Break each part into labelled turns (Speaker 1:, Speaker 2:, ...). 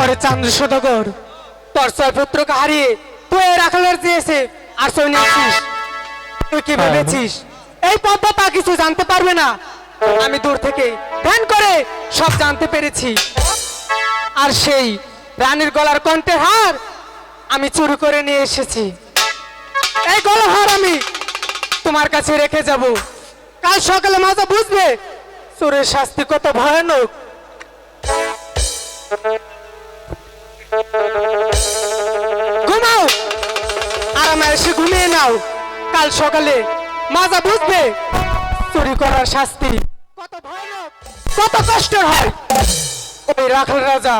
Speaker 1: ওরে চন্দ্র সদগর তোর ছয় পুত্রকে হারিয়ে তুই রাখালের দিয়েছে আর সই নিয়েছিস তুই কি ভেবেছিস? এই পদ্মা পা কিছু জানতে পারবে না। আমি দূর থেকে ধ্যান করে সব জানতে পেরেছি। আর সেই রানীর গলার কণ্ঠের হার আমি চুরি করে নিয়ে এসেছি। এই গলার হার আমি তোমার কাছে রেখে যাব। কাল সকালে মাথা বুঝবে চোরের শাস্তি কত ভয়ানক। নাও। কাল সকালে মাজা বুঝবে চুরি করার শাস্তি। কত ভয়ানক, কত কষ্টের হয়। ওই রাখাল রাজা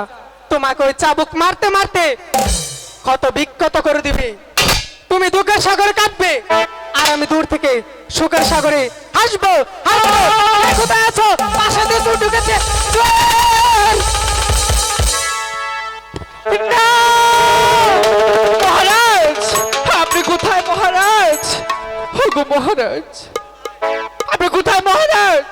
Speaker 1: তোমাকে ওই চাবুক মারতে মারতে ক্ষত বিক্ষত করে দিবে। তুমি দুঃখের সাগরে কাঁদবে আর আমি দূর থেকে সুখের সাগরে হাসবো হাসবো কোথায় আছো?
Speaker 2: ওগো মহারাজ। আপনি কোথায় মহারাজ?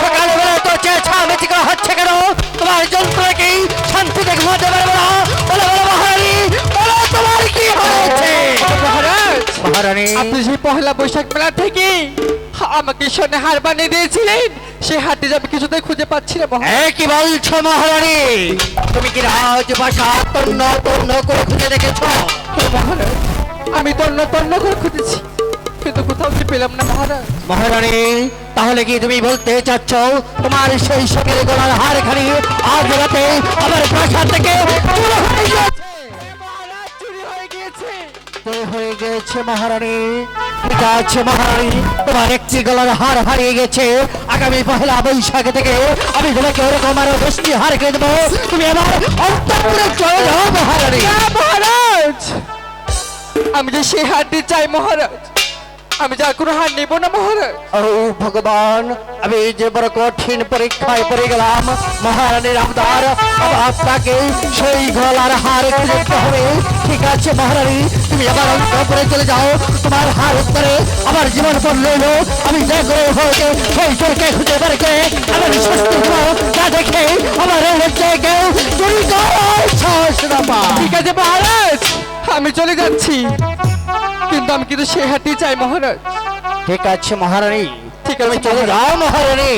Speaker 3: সকালবেলা তো চেঁচা মেচিকা হচ্ছে কেন তোমার যন্ত্র কি? শান্তিতে ঘুমাতে পারবে না বলো। বলো মহারানী বলো তোমার কি হয়েছে?
Speaker 2: মহারাজ
Speaker 3: মহারানী।
Speaker 2: আপনি সেই পহেলা বৈশাখ মেলা থেকে আমাকে সোনে হার বানিয়ে দিয়েছিলেন। সেই হারটি যে আমি কিছুতেই খুঁজে পাচ্ছি না
Speaker 3: কি বলছো মহারানী? তুমি কি রাজভাষা তন্ন তন্ন করে খুঁজে দেখেছ?
Speaker 2: মহারাজ আমি তন্ন তন্ন করে খুঁজেছি। কিন্তু কোথাও যে পেলাম না, মহারাজ।
Speaker 3: মহারানী, তাহলে কি তুমি বলতে চাচ্ছ, তোমার সেই সকের গলার হার খালি আজ রাতে আমার প্রাসাদ থেকে চুরি হয়ে গেছে
Speaker 2: চুরি হয়ে
Speaker 3: গেছে মহারানী। ঠিক আছে, মহারানী। তোমার একটি গলার হার হারিয়ে গেছে। আগামী পহেলা বৈশাখ থেকে আমি তোমাকে ওরকম আরও দশটি হার খেয়ে দেবো। তুমি আমার অন্তপুরে
Speaker 2: আমি যে সেই হারটি চাই মহারাজ। আমি যা কোনো হার নেব না মহারাজ।
Speaker 3: ও ভগবান আমি যে বড় কঠিন পরীক্ষায় পড়ে গেলাম মহারানীর আমদার আপনাকে সেই গলার হার খুঁজে দিতে হবে। ঠিক আছে মহারানী তুমি আবার অন্তপুরে চলে যাও তোমার হার উত্তরে আমার জীবন পর রইল আমি যে করে হয়েছে সেই চোরকে খুঁজে বের করে আমার শাস্তি দেবো। যা দেখে আমার কেউ চুরি করার সাহস না
Speaker 2: ঠিক আছে মহারাজ। আমি চলে যাচ্ছি। কিন্তু আমি কিন্তু সে হাতেই চাই মহারাজ।
Speaker 3: ঠিক আছে মহারানী।
Speaker 2: ঠিক
Speaker 3: আমি
Speaker 2: আছে
Speaker 3: চলে যাও মহারানী।